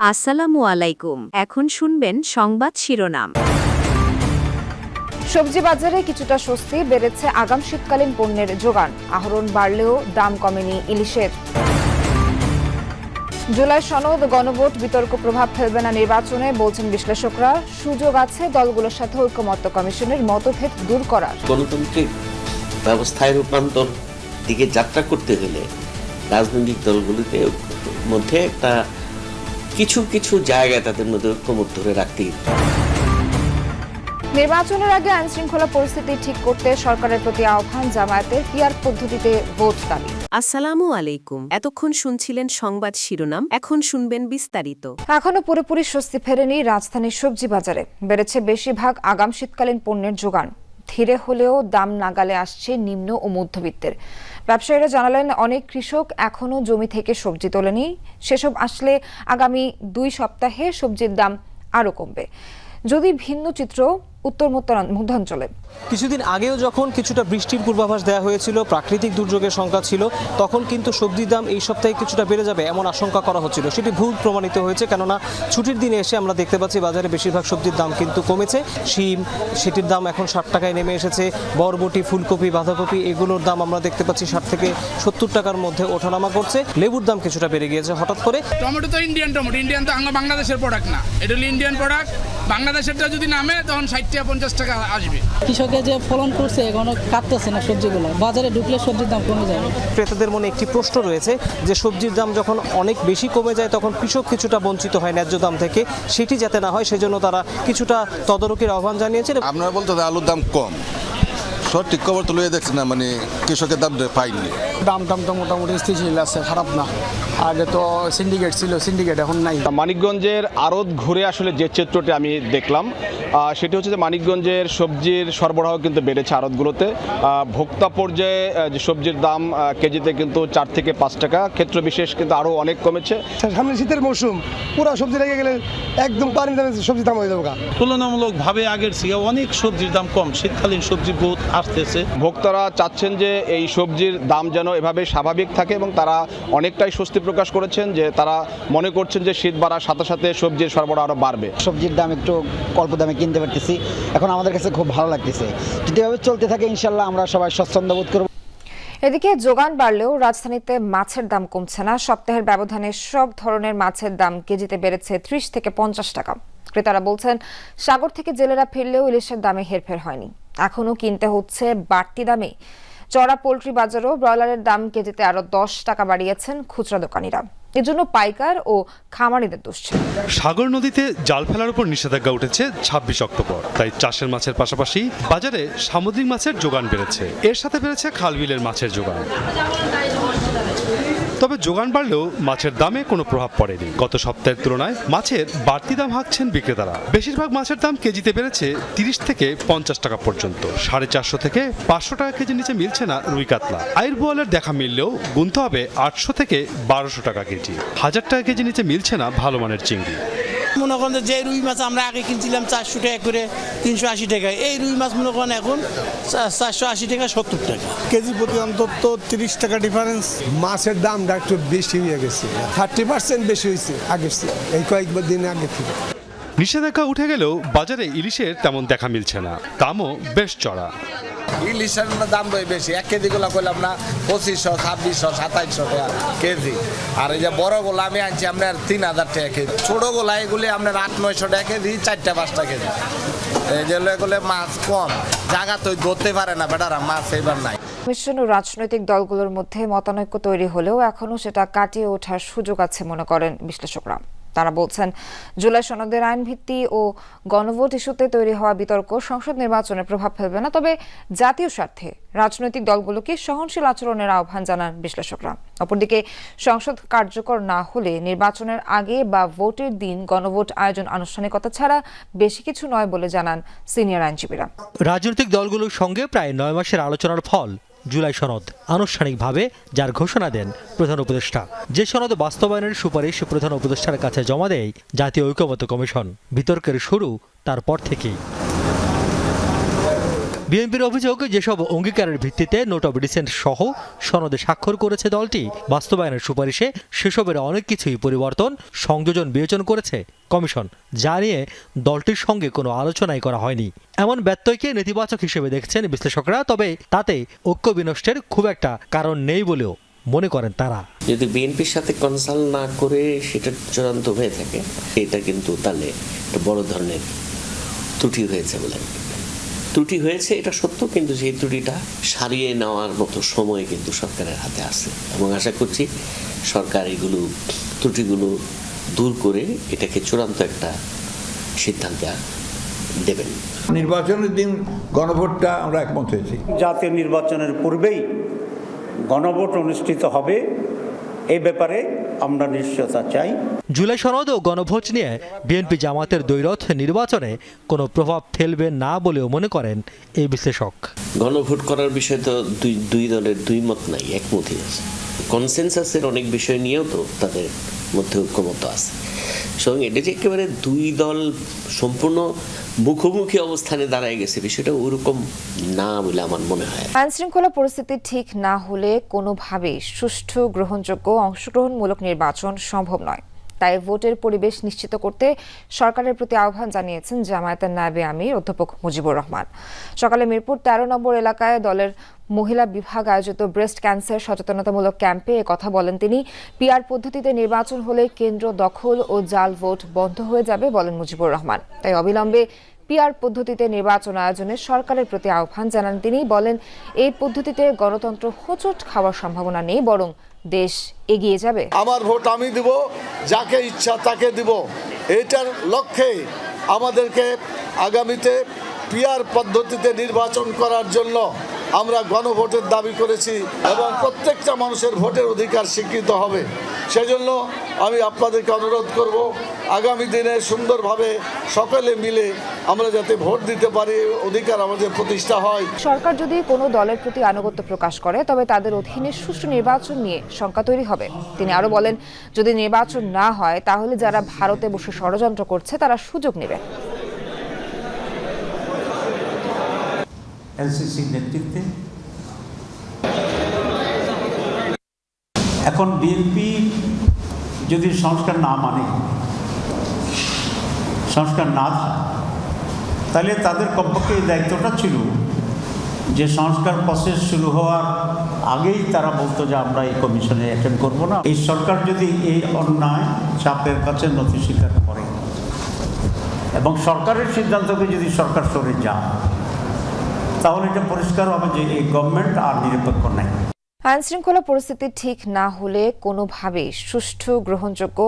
আসসালামু আলাইকুম। এখন শুনবেন সংবাদ শিরোনাম। সবজি বাজারে কিছুটা স্বস্তি বেড়েছে আগাম শীতকালীন পণ্যের যোগান। আহরণ বাড়লেও দাম কমেনি ইলিশের। জুলাই সনদ গণভোট বিতর্ক প্রভাব ফেলবে না নির্বাচনে বলছেন বিশ্লেষকরা। সুযোগ আছে দলগুলোর সাথে ঐক্যমত্য কমিশনের মতভেদ দূর করার। গণতান্ত্রিক ব্যবস্থায় রূপান্তর দিকে যাত্রা করতে গেলে রাজনৈতিক দলগুলিতে মধ্যে একটা কিছু কিছু জায়গায় তাদের মধ্যে ঐক্যমত ধরে রাখতেই নির্বাচনের আগে আইন শৃঙ্খলা পরিস্থিতি ঠিক করতে সরকারের প্রতি আহ্বান জামায়াতের পিয়ার পদ্ধতিতে ভোট দাবি। আসসালামু আলাইকুম। এতক্ষণ শুনছিলেন সংবাদ শিরোনাম এখন শুনবেন বিস্তারিত। এখনও পুরোপুরি স্বস্তি ফেরেনি রাজধানীর সবজি বাজারে। বেড়েছে বেশিরভাগ আগাম শীতকালীন পণ্যের যোগান। ধীরে হলেও দাম নাগালে আসছে নিম্ন ও মধ্যবিত্তের। ব্যবসায়ীরা জানালেন, অনেক কৃষক এখনও জমি থেকে সবজি তোলেনি। সেসব আসলে আগামী দুই সপ্তাহে সবজির দাম আরও কমবে। যদি ভিন্ন চিত্র উত্তর মধ্য- মধ্যাঞ্চলে। কিছুদিন আগেও যখন কিছুটা বৃষ্টির পূর্বাভাস দেওয়া হয়েছিল প্রাকৃতিক দুর্যোগের সংখ্যা ছিল তখন কিন্তু সবজির দাম এই সপ্তাহে কিছুটা বেড়ে যাবে এমন আশঙ্কা করা হচ্ছিল। সেটি ভুল প্রমাণিত হয়েছে কেননা ছুটির দিনে এসে আমরা দেখতে পাচ্ছি বাজারে বেশিরভাগ সবজির দাম কিন্তু কমেছে। শিম সেটির দাম এখন ষাট টাকায় নেমে এসেছে। বরবটি ফুলকপি বাঁধাকপি এগুলোর দাম আমরা দেখতে পাচ্ছি ষাট থেকে সত্তর টাকার মধ্যে ওঠানামা করছে। লেবুর দাম কিছুটা বেড়ে গিয়েছে হঠাৎ করে। টমেটো তো ইন্ডিয়ান টমেটো ইন্ডিয়ান তো বাংলাদেশের প্রোডাক্ট না। এটা হলো ইন্ডিয়ান প্রোডাক্ট বাংলাদেশেরটা যদি নামে তখন ষাট টাকা পঞ্চাশ টাকা আসবে। কৃষকে যে ফলন করছে এখনও কাটতেছে না সবজিগুলো। বাজারে ঢুকলে সবজির দাম কমে যাবে ক্রেতাদের মনে একটি প্রশ্ন রয়েছে যে সবজির দাম যখন অনেক বেশি কমে যায় তখন কৃষক কিছুটা বঞ্চিত হয় ন্যায্য দাম থেকে। সেটি যাতে না হয় সেজন্য তারা কিছুটা তদারকির আহ্বান জানিয়েছেন। আপনারা বলতে আলুর দাম কম। সঠিক খবর তো লইয়া দেখছি না মানে কৃষকের দাম পাইনি। দাম টাম তো মোটামুটি স্থিতিশীল আছে খারাপ না। আগে তো সিন্ডিকেট ছিল সিন্ডিকেট এখন নাই। মানিকগঞ্জের আড়ত ঘুরে আসলে যে চিত্রটি আমি দেখলাম সেটি হচ্ছে যে মানিকগঞ্জের সবজির সরবরাহ কিন্তু বেড়েছে আড়তগুলোতে। ভোক্তা পর্যায়ে যে সবজির দাম কেজিতে কিন্তু চার থেকে পাঁচ টাকা। ক্ষেত্র বিশেষ কিন্তু আরও অনেক কমেছে। সামনে শীতের মৌসুম পুরো সবজি লেগে গেলে একদম পানি দামে সবজি দাম হয়ে যাবে। তুলনামূলকভাবে আগের থেকে অনেক সবজির দাম কম। শীতকালীন সবজি বহুত আসতেছে। ভোক্তারা চাচ্ছেন যে এই সবজির দাম যেন এভাবে স্বাভাবিক থাকে এবং তারা অনেকটাই স্বস্তি প্রকাশ করেছেন যে তারা মনে করছেন যে শীত বাড়ার সাথে সাথে সবজির সরবরাহ আরও বাড়বে। সবজির দাম একটু অল্প দামে কিনতে পারতেছি। এখন আমাদের কাছে খুব ভালো লাগতেছে। যদি এভাবে চলতে থাকে ইনশাল্লাহ আমরা সবাই স্বচ্ছন্দ বোধ করব। এদিকে যোগান বাড়লেও রাজধানীতে মাছের দাম কমছে না। সপ্তাহের ব্যবধানে সব ধরনের মাছের দাম কেজিতে বেড়েছে ত্রিশ থেকে পঞ্চাশ টাকা। ক্রেতারা বলছেন সাগর থেকে জেলেরা ফিরলেও ইলিশের দামে হেরফের হয়নি। এখনও কিনতে হচ্ছে বাড়তি দামে চড়া পোলট্রি বাজারও ব্রয়লারের দাম কেজিতে আরও দশ টাকা বাড়িয়েছেন খুচরা দোকানিরা। এজন্য পাইকার ও খামারিদের দুশ্চিন্তা সাগর নদীতে জাল ফেলার উপর নিষেধাজ্ঞা উঠেছে ছাব্বিশ অক্টোবর, তাই চাষের মাছের পাশাপাশি বাজারে সামুদ্রিক মাছের যোগান বেড়েছে। এর সাথে বেড়েছে খালবিলের মাছের যোগান। তবে যোগান বাড়লেও মাছের দামে কোনো প্রভাব পড়েনি। গত সপ্তাহের তুলনায় মাছের বাড়তি দাম হাঁকছেন বিক্রেতারা। বেশিরভাগ মাছের দাম কেজিতে বেড়েছে তিরিশ থেকে পঞ্চাশ টাকা পর্যন্ত। সাড়ে চারশো থেকে পাঁচশো টাকা কেজি নিচে মিলছে না রুই কাতলা। বোয়ালের দেখা মিললেও গুনতে হবে আটশো থেকে বারোশো টাকা কেজি। হাজার টাকা কেজি নিচে মিলছে না ভালো মানের চিংড়ি। মনে করেন যে রুই মাছ আমরা আগে কিনছিলাম চারশো টাকা করে তিনশো আশি টাকা। এই রুই মাছ মনে করেন এখন চারশো আশি টাকা সত্তর টাকা। কেজি প্রতি অন্তত তিরিশ টাকা ডিফারেন্স মাছের দামটা একটু বেশি হয়ে গেছে। থার্টি পার্সেন্ট বেশি হয়েছে আগের এই কয়েকবার দিন আগে থেকে। নিষেধাজ্ঞা উঠে গেলেও বাজারে ইলিশের তেমন দেখা মিলছে না। দামও বেশ চড়া। ইলিশের দাম বেশি। এক কেজি গুলা করলাম না, পঁচিশশো, ছাব্বিশশো, সাতাইশশো টাকা কেজি। আর এই যে বড় গোলা আমি আনছি আপনার তিন হাজার টাকা কেজি। ছোট গোলা এগুলি আপনার আট নয়শো টাকা কেজি, চারটা পাঁচটা কেজি। যে এগুলো মাছ কম। জায়গা তো ধরতে পারে না বেটারা, মাছ এবার নাই। মিশ্রণ ও রাজনৈতিক দলগুলোর মধ্যে মতানৈক্য তৈরি হলেও এখনও সেটা কাটিয়ে ওঠার সুযোগ আছে মনে করেন বিশ্লেষকরা। তারা বলছেন, জুলাই সনদের আইন ভিত্তি ও গণভোট ইস্যুতে তৈরি হওয়া বিতর্ক সংসদ নির্বাচনে প্রভাব ফেলবে না। তবে জাতীয় স্বার্থে রাজনৈতিক দলগুলোকে সহনশীল আচরণের আহ্বান জানান বিশ্লেষকরা। অপরদিকে, সংসদ কার্যকর না হলে নির্বাচনের আগে বা ভোটের দিন গণভোট আয়োজন আনুষ্ঠানিকতা ছাড়া বেশি কিছু নয় বলে জানান সিনিয়র আইনজীবীরা। রাজনৈতিক দলগুলোর সঙ্গে প্রায় নয় মাসের আলোচনার ফল জুলাই সনদ আনুষ্ঠানিকভাবে যার ঘোষণা দেন প্রধান উপদেষ্টা। যে সনদ বাস্তবায়নের সুপারিশ প্রধান উপদেষ্টার কাছে জমা দেয় জাতীয় ঐক্যমত্য কমিশন। বিতর্কের শুরু তারপর থেকেই। বিএনপির অভিযোগ, যেসব অঙ্গীকারের ভিত্তিতে নোট অব ডিসেন্ট সহ সনদে স্বাক্ষর করেছে দলটি, বাস্তবায়নের সুপারিশে সেসবের অনেক কিছুই পরিবর্তন, সংযোজন বিবেচন করেছে কমিশন, যা নিয়ে দলটির সঙ্গে কোনো আলোচনাই করা হয়নি এমন ব্যত্যয়কে নেতিবাচক হিসেবে দেখছেন বিশ্লেষকরা, তবে তাতে ঐক্য বিনষ্টের খুব একটা কারণ নেই বলেও মনে করেন তারা যদি বিএনপির সাথে কনসাল্ট না করে সেটা চূড়ান্ত হয়ে থাকে, এটা কিন্তু তাহলে একটা বড় ধরনের ত্রুটি হয়েছে বলে। ত্রুটি হয়েছে এটা সত্য কিন্তু সেই ত্রুটিটা সারিয়ে নেওয়ার মতো সময় কিন্তু সরকারের হাতে আছে। এবং আশা করছি সরকার এগুলো ত্রুটিগুলো দূর করে এটাকে চূড়ান্ত একটা সিদ্ধান্ত দেবেন। নির্বাচনের দিন গণভোটটা আমরা একমত হয়েছি। জাতীয় নির্বাচনের পূর্বেই গণভোট অনুষ্ঠিত হবে এ ব্যাপারে আমরা নিশ্চয়তা চাই। জুলাই সনদ ও গণভোজ নিয়ে বিএনপি জামাতের দ্বৈরথ নির্বাচনে কোনো প্রভাব ফেলবে না বলেও মনে করেন এই বিশ্লেষক। গণভোট করার বিষয়ে তো দুই দুই দলের দুই মত নাই একমতই আছে। কনসেনসাসের অনেক বিষয় নিয়েও তো তাদের মধ্যে ঐক্যমত আছে। সুতরাং এটা যে একেবারে দুই দল সম্পূর্ণ মুখোমুখি অবস্থানে দাঁড়ায় গেছে, বিষয়টা ওরকম না বলে আমার মনে হয়। আইন শৃঙ্খলা পরিস্থিতি ঠিক না হলে কোনোভাবেই সুষ্ঠু, গ্রহণযোগ্য, অংশগ্রহণমূলক নির্বাচন সম্ভব নয়। তাই ভোটের পরিবেশ নিশ্চিত করতে সরকারের প্রতি আহ্বান জানিয়েছেন জামায়াতের নায়েবে আমির, অধ্যাপক মুজিবুর রহমান। সকালে মিরপুর তেরো নম্বর এলাকায় দলের মহিলা বিভাগ আয়োজিত ব্রেস্ট ক্যান্সার সচেতনতামূলক ক্যাম্পে কথা বলেন তিনি। পিআর পদ্ধতিতে নির্বাচন হলে কেন্দ্র দখল ও জাল ভোট বন্ধ হয়ে যাবে বলেন মুজিবুর রহমান। তাই অবিলম্বে পিআর পদ্ধতিতে নির্বাচন আয়োজনে সরকারের প্রতি আহ্বান জানান তিনি। বলেন, এই পদ্ধতিতে গণতন্ত্র হোঁচট খাওয়ার সম্ভাবনা নেই, বরং দেশ এগিয়ে যাবে। আমার ভোট আমি দিব, যাকে ইচ্ছা তাকে দিব। এটার লক্ষ্যে আমাদেরকে আগামীতে পিয়ার পদ্ধতিতে নির্বাচন করার জন্য আমরা গণভোটের দাবি করেছি এবং প্রত্যেকটা মানুষের ভোটের অধিকার স্বীকৃত হবে। সেজন্য আমি আপনাদেরকে অনুরোধ করব, আগামী দিনে সুন্দরভাবে সকলে মিলে আমরা যাতে ভোট দিতে পারি, অধিকার আমাদের প্রতিষ্ঠা হয়। সরকার যদি কোনো দলের প্রতি আনুগত্য প্রকাশ করে, তবে তাদের অধীনে সুষ্ঠু নির্বাচন নিয়ে শঙ্কা তৈরি হবে। তিনি আরও বলেন, যদি নির্বাচন না হয়, তাহলে যারা ভারতে বসে ষড়যন্ত্র করছে, তারা সুযোগ নেবে। এলসিসির নেতৃত্বে এখন বিএনপি যদি সংস্কার না মানে সংস্কার না তাহলে তাদের কমপক্ষে এই দায়িত্বটা ছিল যে সংস্কার প্রসেস শুরু হওয়ার আগেই তারা বলতো যে আমরা এই কমিশনে অ্যাটেন্ড করব না। এই সরকার যদি এই অন্যায় চাপের কাছে নথি স্বীকার করে, এবং সরকারের সিদ্ধান্তকে যদি সরকার সরে যায় তাহলে এটা পরিষ্কার হবে যে এই গভর্নমেন্ট আর নিরপেক্ষ নাই। আইন শৃঙ্খলা পরিস্থিতি ঠিক না হলে কোনোভাবে সুষ্ঠু, গ্রহণযোগ্য